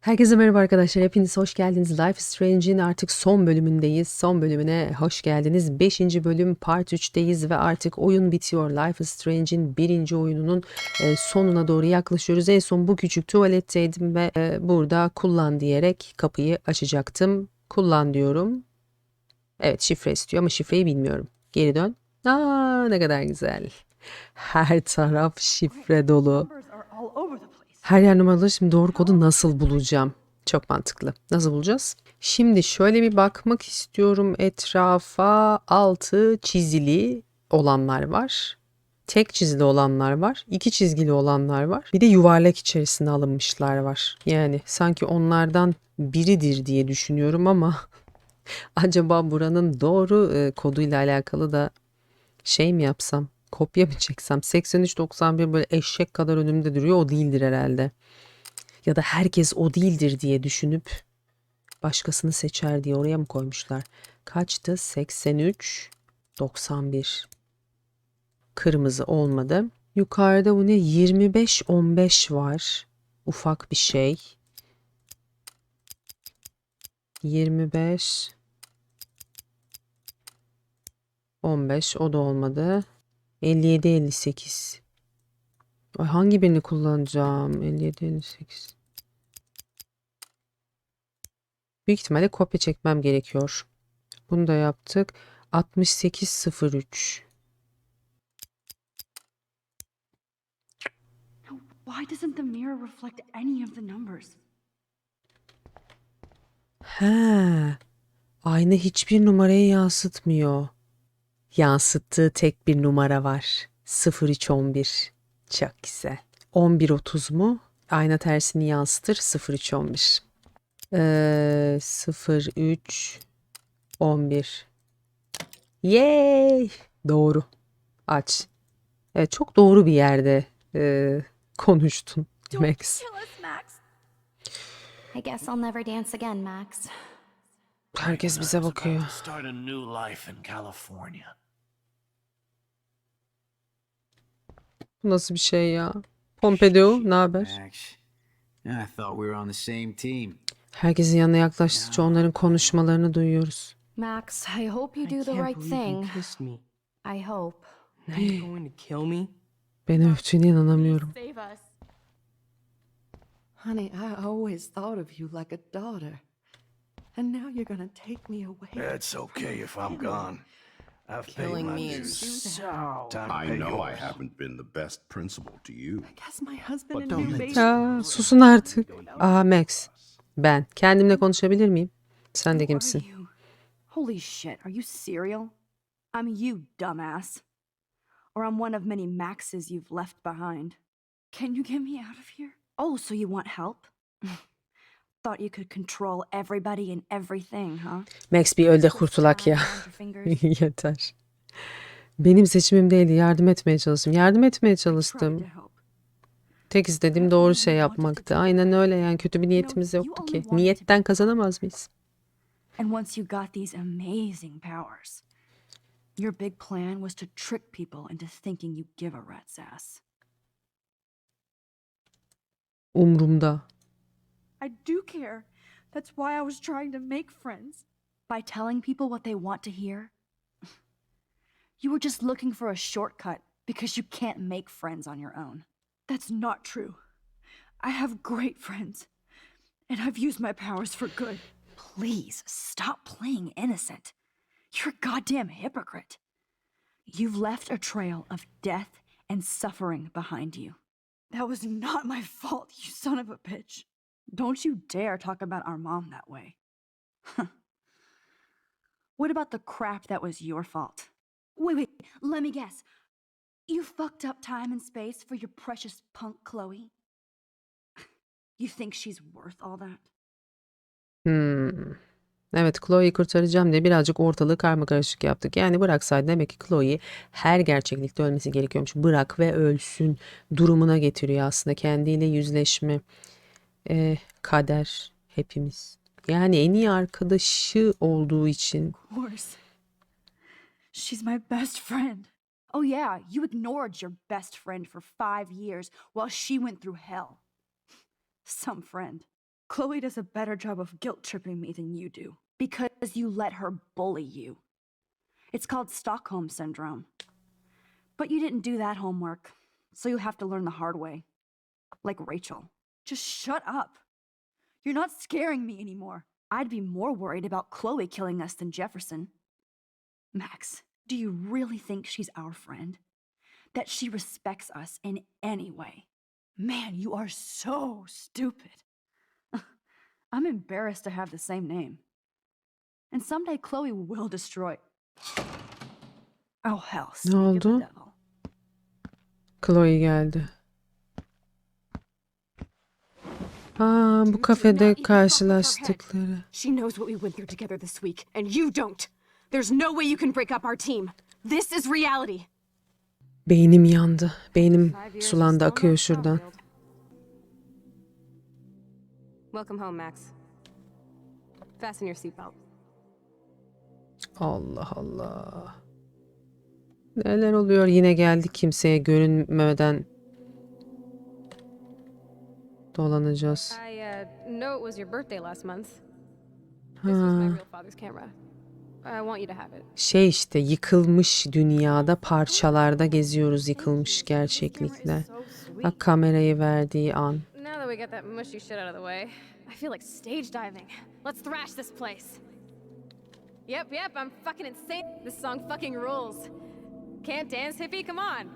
Herkese merhaba arkadaşlar. Hepiniz hoş geldiniz. Life is Strange'in artık son bölümündeyiz. Son bölümüne hoş geldiniz. 5. bölüm part 3'teyiz ve artık oyun bitiyor. Life is Strange'in birinci oyununun e, sonuna doğru yaklaşıyoruz. En son bu küçük tuvaletteydim ve e, burada kullan diyerek kapıyı açacaktım. Kullan diyorum. Evet şifre istiyor ama şifreyi bilmiyorum. Geri dön. Aa ne kadar güzel. Her taraf şifre dolu. Her yer numaralı. Şimdi doğru kodu nasıl bulacağım? Çok mantıklı. Nasıl bulacağız? Şimdi şöyle bir bakmak istiyorum etrafa. Altı çizili olanlar var. Tek çizili olanlar var. iki çizgili olanlar var. Bir de yuvarlak içerisine alınmışlar var. Yani sanki onlardan biridir diye düşünüyorum ama acaba buranın doğru e, koduyla alakalı da şey mi yapsam? Kopya mı çeksem? 8391 böyle eşek kadar önümde duruyor. O değildir herhalde. Ya da herkes o değildir diye düşünüp başkasını seçer diye oraya mı koymuşlar? Kaçtı? 83 91. Kırmızı olmadı. Yukarıda bu ne? 25 15 var. Ufak bir şey. 25 15 o da olmadı. 57 58. Ay hangi birini kullanacağım? 57 58. Büyük ihtimalle kopya çekmem gerekiyor. Bunu da yaptık. 68 03. Now, why doesn't the mirror reflect any of the numbers? He. Ayna hiçbir numarayı yansıtmıyor. Yansıttığı tek bir numara var. 0311. Çok güzel. 1130 mu? Ayna tersini yansıtır 0311. Ee, 03 11. Yay! Doğru. Aç. Evet, çok doğru bir yerde e, konuştun Max. Kill us, Max. I guess I'll never dance again, Max. Herkes bize bakıyor. Start a new life in California. Bu nasıl bir şey ya? Pompidou, ne haber? Max. I thought we were on the same team. Herkesin yanına yaklaştıkça onların konuşmalarını duyuyoruz. Max, I hope you do the right thing. I hope. Now you're going to kill me? Beni öptüğüne inanamıyorum. Honey, I always thought of you like a daughter. And now you're gonna take me away. It's okay if I'm gone. I've Killing me and dues. Susan. Time I pay know I haven't been the best principal to you. I guess my husband and don't new let baby. Aa, susun artık. Aa Max. Ben. Kendimle konuşabilir miyim? Sen de kimsin? you? Holy shit, are you serial? I'm you, dumbass. Or I'm one of many Maxes you've left behind. Can you get me out of here? Oh, so you want help? Thought you could control everybody and everything, huh? Max bir öl de kurtulak ya. Yeter. Benim seçimim değildi. Yardım etmeye çalıştım. Yardım etmeye çalıştım. Tek istediğim doğru şey yapmaktı. Aynen öyle yani. Kötü bir niyetimiz yoktu ki. Niyetten kazanamaz mıyız? And once you got these amazing powers, your big plan was to trick people into thinking you give a rat's ass. Umrumda. I do care. That's why I was trying to make friends. By telling people what they want to hear? You were just looking for a shortcut because you can't make friends on your own. That's not true. I have great friends, and I've used my powers for good. Please stop playing innocent. You're a goddamn hypocrite. You've left a trail of death and suffering behind you. That was not my fault, you son of a bitch. Don't you dare talk about our mom that way. what about the crap that was your fault? Wait, wait, let me guess. You fucked up time and space for your precious punk Chloe? You think she's worth all that? Hmm. Evet Chloe'yi kurtaracağım diye birazcık ortalığı karmakarışık yaptık. Yani bıraksaydı demek ki Chloe her gerçeklikte ölmesi gerekiyormuş. Bırak ve ölsün durumuna getiriyor aslında kendiyle yüzleşme. Eh, kader hepimiz. Yani en iyi arkadaşı olduğu için Of course. She's my best friend. Oh, yeah, you ignored your best friend for five years while she went through hell. Some friend. Chloe does a better job of guilt tripping me than you do because you let her bully you. It's called Stockholm Syndrome. But you didn't do that homework, so you'll have to learn the hard way. Like Rachel. Just shut up. You're not scaring me anymore. I'd be more worried about Chloe killing us than Jefferson. Max, do you really think she's our friend? That she respects us in any way? Man, you are so stupid. I'm embarrassed to have the same name. And someday Chloe will destroy. Oh, hell. the oldu? devil. Chloe geldi. Aa, bu kafede karşılaştıkları. She knows what we went through together this week, and you don't. There's no way you can break up our team. This is reality. Beynim yandı. Beynim sulandı akıyor şuradan. Welcome home, Max. Fasten your seatbelt. Allah Allah. Neler oluyor? Yine geldik kimseye görünmeden have it. şey işte yıkılmış dünyada parçalarda geziyoruz yıkılmış gerçeklikle. Bak kamerayı verdiği an. Yep, yep, I'm fucking insane. This song fucking rules. Can't dance, hippie? Come on.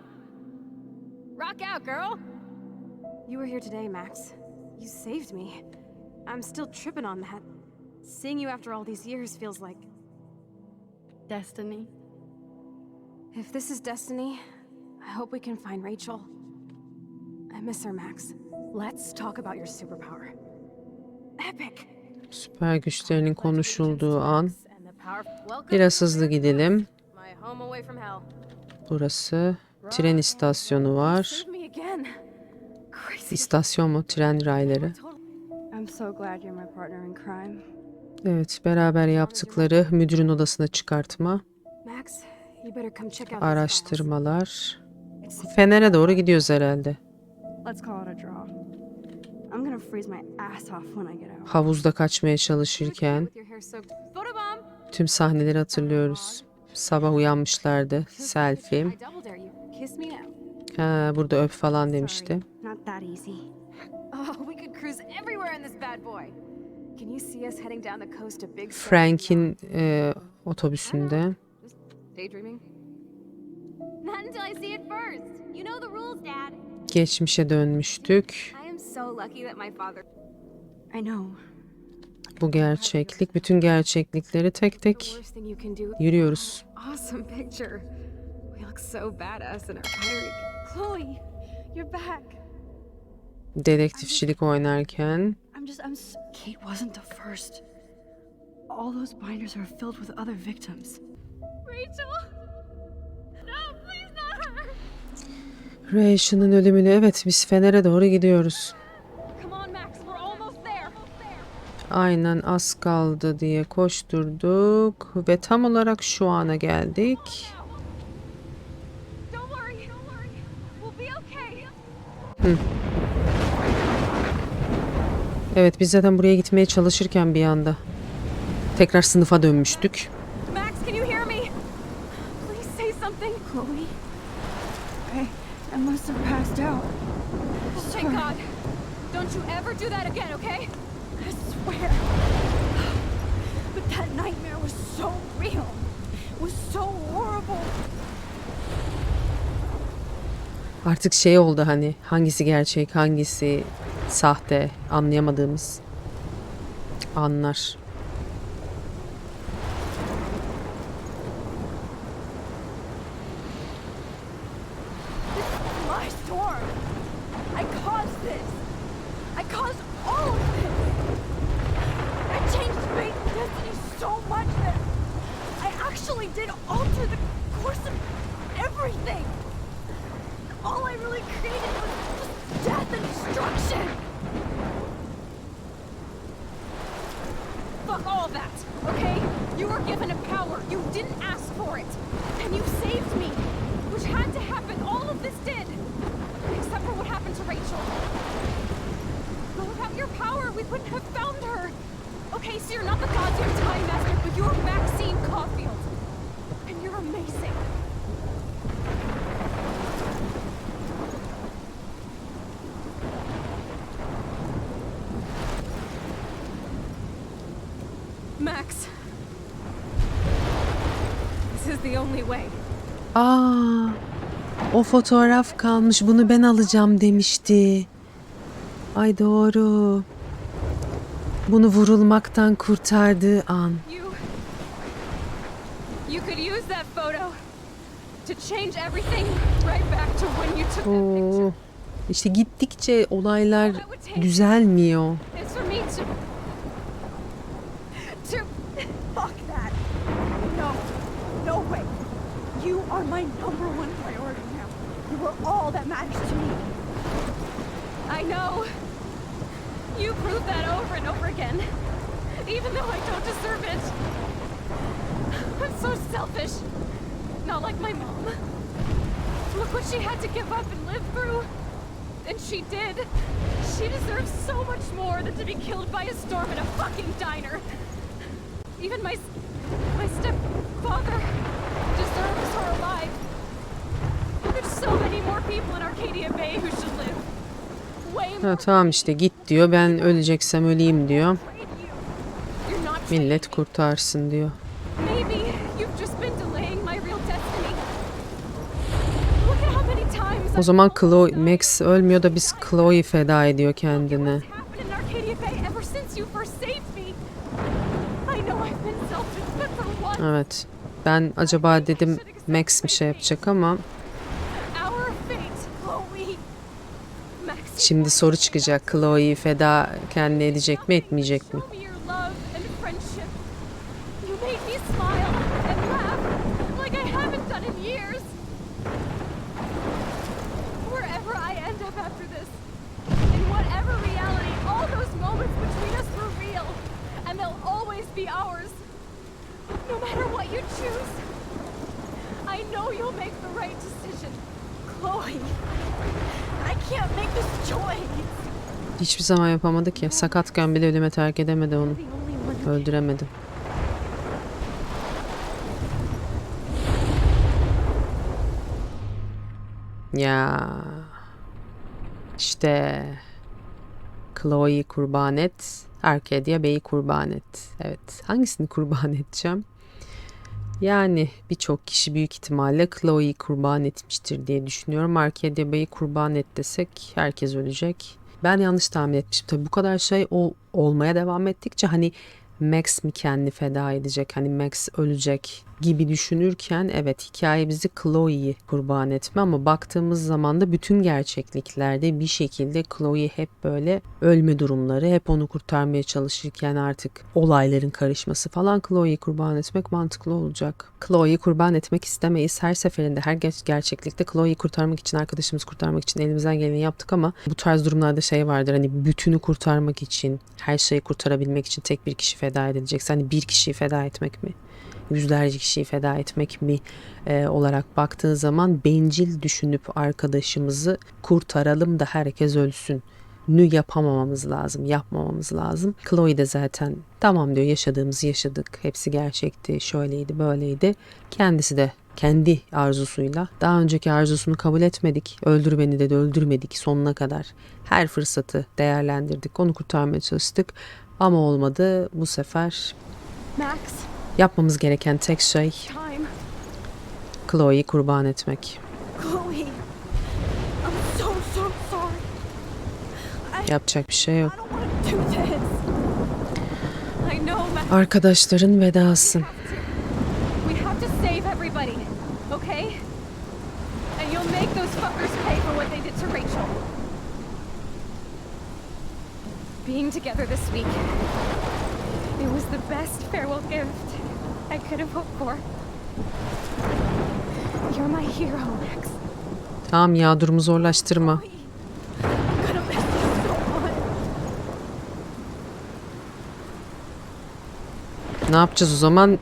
Rock out, girl. You were here today, Max. You saved me. I'm still tripping on that. Seeing you after all these years feels like. Destiny. If this is destiny, I hope we can find Rachel. I miss her, Max. Let's talk about your superpower. Epic. Süper güçlerinin konuşulduğu an. Biraz hızlı gidelim. Burası tren istasyonu var. İstasyon mu? Tren rayları. Evet, beraber yaptıkları müdürün odasına çıkartma, araştırmalar. Fener'e doğru gidiyoruz herhalde. Havuzda kaçmaya çalışırken tüm sahneleri hatırlıyoruz. Sabah uyanmışlardı. Selfie. Ha, burada öp falan demişti. That easy. Oh, we could cruise everywhere in this bad boy. Can you see us heading down the coast to Big Sur? Frank'in e, otobüsünde. Just daydreaming. Not until I see it first. You know the rules, Dad. Geçmişe dönmüştük. I am so lucky that my father. I know. Bu gerçeklik. Bütün gerçeklikleri tek tek yürüyoruz. Awesome picture. We look so badass in our. Chloe, you're back. Dedektifçilik oynarken I'm just, I'm. S- Kate wasn't the first. All those binders are filled with other victims. Rachel! No, please not her! Rachel'ın ölümünü evet biz Fener'e doğru gidiyoruz. Come on, Max. We're almost there. Aynen az kaldı diye koşturduk ve tam olarak şu ana geldik. Don't Evet biz zaten buraya gitmeye çalışırken bir anda tekrar sınıfa dönmüştük. Max, can you hear me? Please say something. Chloe? I, I must have passed out. Thank God. Don't you ever do that again, okay? I swear. But that nightmare was so real. It was so horrible. Artık şey oldu hani hangisi gerçek hangisi sahte anlayamadığımız anlar. My the course of everything. All I really created was just death and destruction. Fuck all that, okay? You were given a power. You didn't ask for it. And you saved me. Which had to happen. All of this did. Except for what happened to Rachel. But without your power, we wouldn't have Max, you're not the goddamn time master, but you're Maxine Caulfield. And you're amazing. Max. This is the only way. Aa, o fotoğraf kalmış. Bunu ben alacağım demişti. Ay doğru. Bunu vurulmaktan kurtardığı an. You. You could use that photo to change everything right back to when you took that picture. Oo. İşte gittikçe olaylar düzelmiyor. It's for me to. Are my number one priority now. You are all that matters to me. I know. You proved that over and over again. Even though I don't deserve it. I'm so selfish. Not like my mom. Look what she had to give up and live through. And she did. She deserves so much more than to be killed by a storm in a fucking diner. Even my my stepfather Ha, tamam işte git diyor. Ben öleceksem öleyim diyor. Millet kurtarsın diyor. O zaman Chloe, Max ölmüyor da biz Chloe feda ediyor kendini. Evet. Ben acaba dedim Max bir şey yapacak ama our fate, Chloe. Max, şimdi soru çıkacak. Chloe'yi feda kendine edecek mi etmeyecek mi? make the right decision. Chloe, Hiçbir zaman yapamadı ki. Sakatken bile ölüme terk edemedi onu. Öldüremedi. Ya işte Chloe'yi kurban et, Arcadia Bey'i kurban et. Evet, hangisini kurban edeceğim? Yani birçok kişi büyük ihtimalle Chloe'yi kurban etmiştir diye düşünüyorum. Arcadia Bey'i kurban et desek herkes ölecek. Ben yanlış tahmin etmişim. Tabii bu kadar şey o olmaya devam ettikçe hani Max mi kendini feda edecek, hani Max ölecek gibi düşünürken evet hikaye bizi Chloe'yi kurban etme ama baktığımız zaman da bütün gerçekliklerde bir şekilde Chloe hep böyle ölme durumları, hep onu kurtarmaya çalışırken artık olayların karışması falan Chloe'yi kurban etmek mantıklı olacak. Chloe'yi kurban etmek istemeyiz. Her seferinde her ger- gerçeklikte Chloe'yi kurtarmak için, arkadaşımızı kurtarmak için elimizden geleni yaptık ama bu tarz durumlarda şey vardır hani bütünü kurtarmak için, her şeyi kurtarabilmek için tek bir kişi feda edilecekse hani bir kişiyi feda etmek mi? Yüzlerce kişiyi feda etmek mi e, olarak baktığın zaman bencil düşünüp arkadaşımızı kurtaralım da herkes ölsün nü yapamamamız lazım, yapmamamız lazım. Chloe de zaten tamam diyor yaşadığımızı yaşadık. Hepsi gerçekti, şöyleydi, böyleydi. Kendisi de kendi arzusuyla daha önceki arzusunu kabul etmedik. Öldür beni dedi, öldürmedik sonuna kadar. Her fırsatı değerlendirdik. Onu kurtarmaya çalıştık. Ama olmadı. Bu sefer Max, yapmamız gereken tek şey. Chloe'yi kurban etmek. Yapacak bir şey yok. Arkadaşların vedası. Being together this week, it was the best farewell gift I could have hoped for. You're my hero, Max. Tamam ya durumu zorlaştırma. Ne yapacağız o zaman?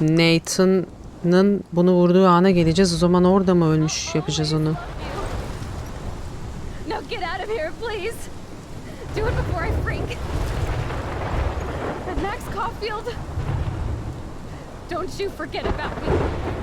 Nathan'ın bunu vurduğu ana geleceğiz. O zaman orada mı ölmüş yapacağız onu? Now get out of here, please. Do it before I freak. Max Caulfield! Don't you forget about me.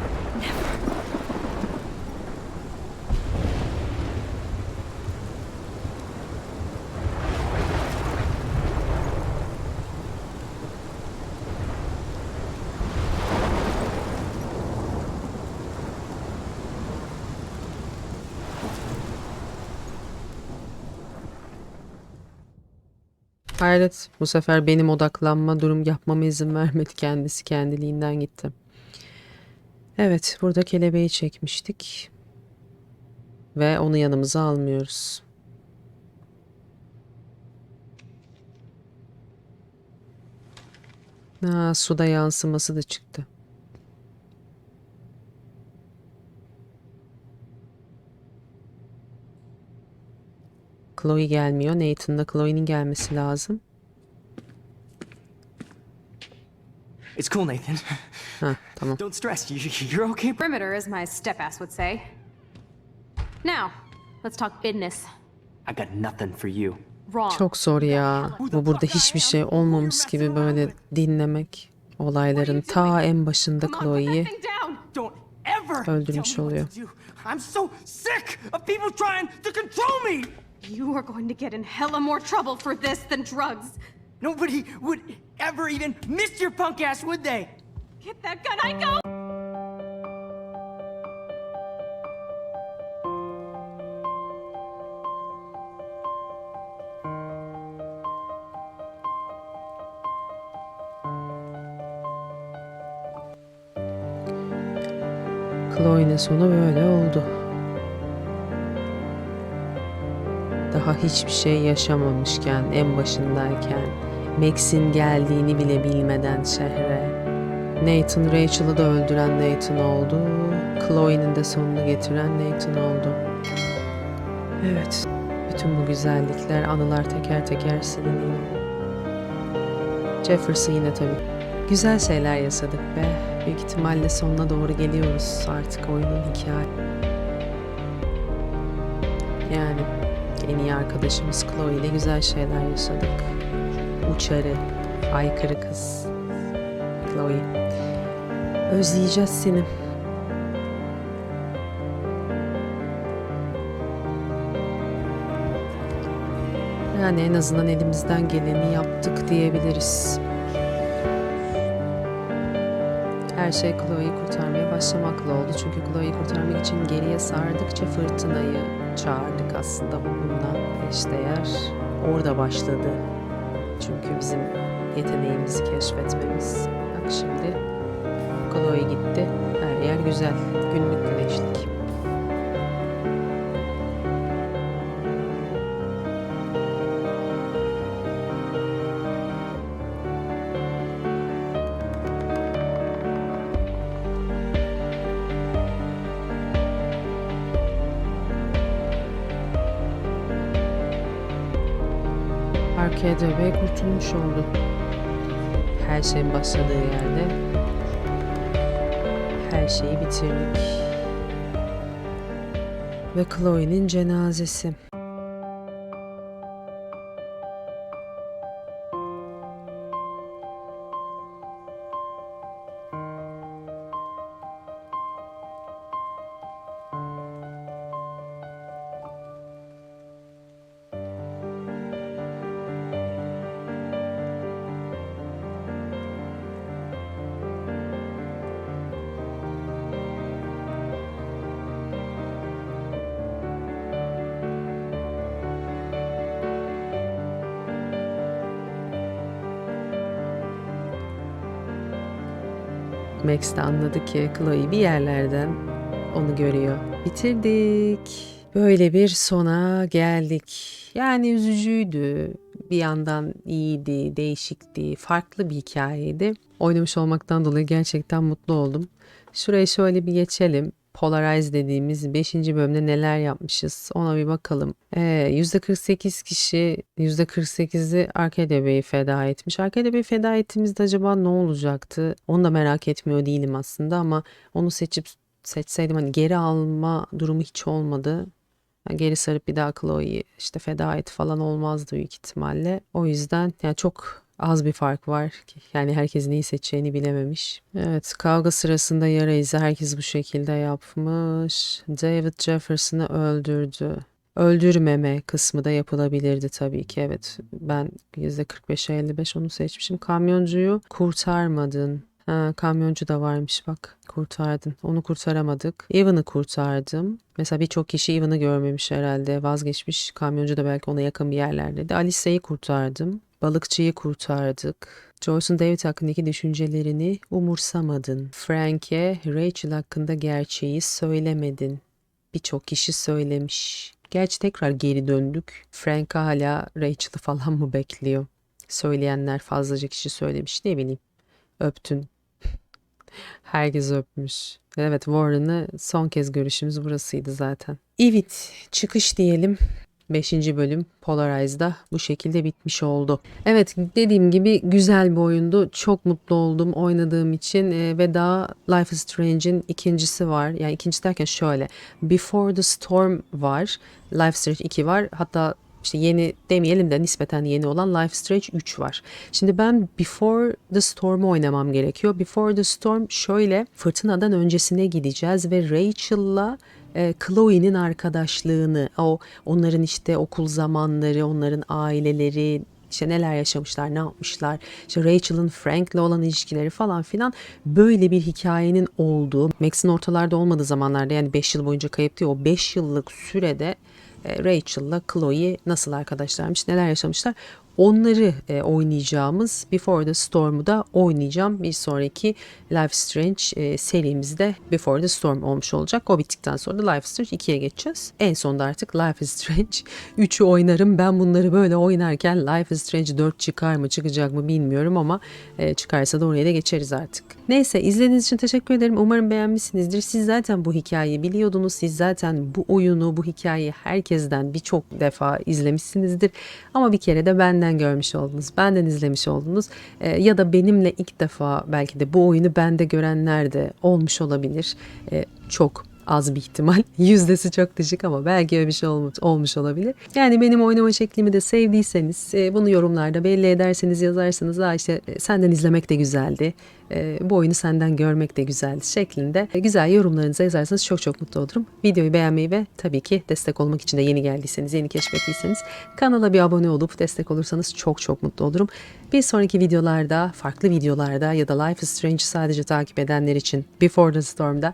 Hayret bu sefer benim odaklanma durum yapmama izin vermedi kendisi kendiliğinden gitti. Evet burada kelebeği çekmiştik. Ve onu yanımıza almıyoruz. Ha, suda yansıması da çıktı. Chloe gelmiyor. Nathan'la Chloe'nin gelmesi lazım. It's cool, Nathan. Ha, tamam. Don't stress. You, you're okay. Perimeter, as my step ass would say. Now, let's talk business. I got nothing for you. Wrong. Çok zor ya. Bu burada hiçbir şey olmamış gibi böyle dinlemek olayların ta en başında Chloe'yi Öldürmüş tell me oluyor. what to do. I'm so sick of people trying to control me. You are going to get in hella more trouble for this than drugs. Nobody would ever even miss your punk ass, would they? Get that gun, I go! Chloe'nin sonu böyle oldu. Daha hiçbir şey yaşamamışken, en başındayken, Max'in geldiğini bile bilmeden şehre. Nathan Rachel'ı da öldüren Nathan oldu. Chloe'nin de sonunu getiren Nathan oldu. Evet, bütün bu güzellikler, anılar teker teker siliniyor. Jefferson yine tabii. Güzel şeyler yaşadık be. Büyük ihtimalle sonuna doğru geliyoruz artık oyunun hikaye. Yani en iyi arkadaşımız Chloe ile güzel şeyler yaşadık. Uçarı, aykırı kız. Chloe. Özleyeceğiz seni. Yani en azından elimizden geleni yaptık diyebiliriz. Her şey Chloe'yi kurtarmaya başlamakla oldu. Çünkü Chloe'yi kurtarmak için geriye sardıkça fırtınayı çağırdık aslında bununla eşdeğer. Orada başladı. Çünkü bizim yeteneğimizi keşfetmemiz. Bak şimdi Chloe gitti. Her yer güzel. Günlük güneşlik. Bey kurtulmuş oldu. Her şeyin başladığı yerde her şeyi bitirdik. Ve Chloe'nin cenazesi. Max de anladı ki Chloe bir yerlerden onu görüyor. Bitirdik. Böyle bir sona geldik. Yani üzücüydü. Bir yandan iyiydi, değişikti, farklı bir hikayeydi. Oynamış olmaktan dolayı gerçekten mutlu oldum. Şuraya şöyle bir geçelim. Polarize dediğimiz 5. bölümde neler yapmışız ona bir bakalım. Ee, %48 kişi %48'i Arcadia Bey'i feda etmiş. Arcadia Bey'i feda ettiğimizde acaba ne olacaktı? Onu da merak etmiyor değilim aslında ama onu seçip seçseydim hani geri alma durumu hiç olmadı. Yani geri sarıp bir daha Chloe'yi işte feda et falan olmazdı büyük ihtimalle. O yüzden yani çok az bir fark var. Yani herkes neyi seçeceğini bilememiş. Evet kavga sırasında yara izi herkes bu şekilde yapmış. David Jefferson'ı öldürdü. Öldürmeme kısmı da yapılabilirdi tabii ki. Evet ben %45'e 55 onu seçmişim. Kamyoncuyu kurtarmadın. Ha, kamyoncu da varmış bak. Kurtardın. Onu kurtaramadık. Evan'ı kurtardım. Mesela birçok kişi Evan'ı görmemiş herhalde. Vazgeçmiş. Kamyoncu da belki ona yakın bir yerlerdeydi. Alice'yi kurtardım. Balıkçıyı kurtardık. Joyce'un David hakkındaki düşüncelerini umursamadın. Frank'e Rachel hakkında gerçeği söylemedin. Birçok kişi söylemiş. Gerçi tekrar geri döndük. Frank hala Rachel'ı falan mı bekliyor? Söyleyenler fazlaca kişi söylemiş. Ne bileyim. Öptün. Herkes öpmüş. Evet Warren'ı son kez görüşümüz burasıydı zaten. Evet çıkış diyelim. 5. bölüm Polarized'da bu şekilde bitmiş oldu. Evet dediğim gibi güzel bir oyundu. Çok mutlu oldum oynadığım için Ee, ve daha Life is Strange'in ikincisi var. Yani ikincisi derken şöyle. Before the Storm var. Life is Strange 2 var. Hatta işte yeni demeyelim de nispeten yeni olan Life Strange 3 var. Şimdi ben Before the Storm'u oynamam gerekiyor. Before the Storm şöyle fırtınadan öncesine gideceğiz ve Rachel'la e, Chloe'nin arkadaşlığını, o onların işte okul zamanları, onların aileleri, işte neler yaşamışlar, ne yapmışlar, işte Rachel'ın Frank'le olan ilişkileri falan filan böyle bir hikayenin olduğu, Max'in ortalarda olmadığı zamanlarda yani 5 yıl boyunca kayıp diyor, o 5 yıllık sürede e, Rachel'la Chloe nasıl arkadaşlarmış, neler yaşamışlar onları e, oynayacağımız Before the Storm'u da oynayacağım. Bir sonraki Life Strange e, serimizde Before the Storm olmuş olacak. O bittikten sonra da Life Strange 2'ye geçeceğiz. En sonunda artık Life is Strange 3'ü oynarım. Ben bunları böyle oynarken Life is Strange 4 çıkar mı çıkacak mı bilmiyorum ama e, çıkarsa da oraya da geçeriz artık. Neyse izlediğiniz için teşekkür ederim. Umarım beğenmişsinizdir. Siz zaten bu hikayeyi biliyordunuz. Siz zaten bu oyunu, bu hikayeyi herkesten birçok defa izlemişsinizdir. Ama bir kere de benden görmüş oldunuz. Benden izlemiş oldunuz. Ee, ya da benimle ilk defa belki de bu oyunu bende görenler de olmuş olabilir. Ee, çok az bir ihtimal. Yüzdesi çok düşük ama belki öyle bir şey olmuş, olmuş olabilir. Yani benim oynama şeklimi de sevdiyseniz e, bunu yorumlarda belli ederseniz yazarsanız Aa işte e, senden izlemek de güzeldi. e, bu oyunu senden görmek de güzeldi şeklinde e, güzel yorumlarınızı yazarsanız çok çok mutlu olurum. Videoyu beğenmeyi ve tabii ki destek olmak için de yeni geldiyseniz, yeni keşfettiyseniz kanala bir abone olup destek olursanız çok çok mutlu olurum. Bir sonraki videolarda, farklı videolarda ya da Life is Strange sadece takip edenler için Before the Storm'da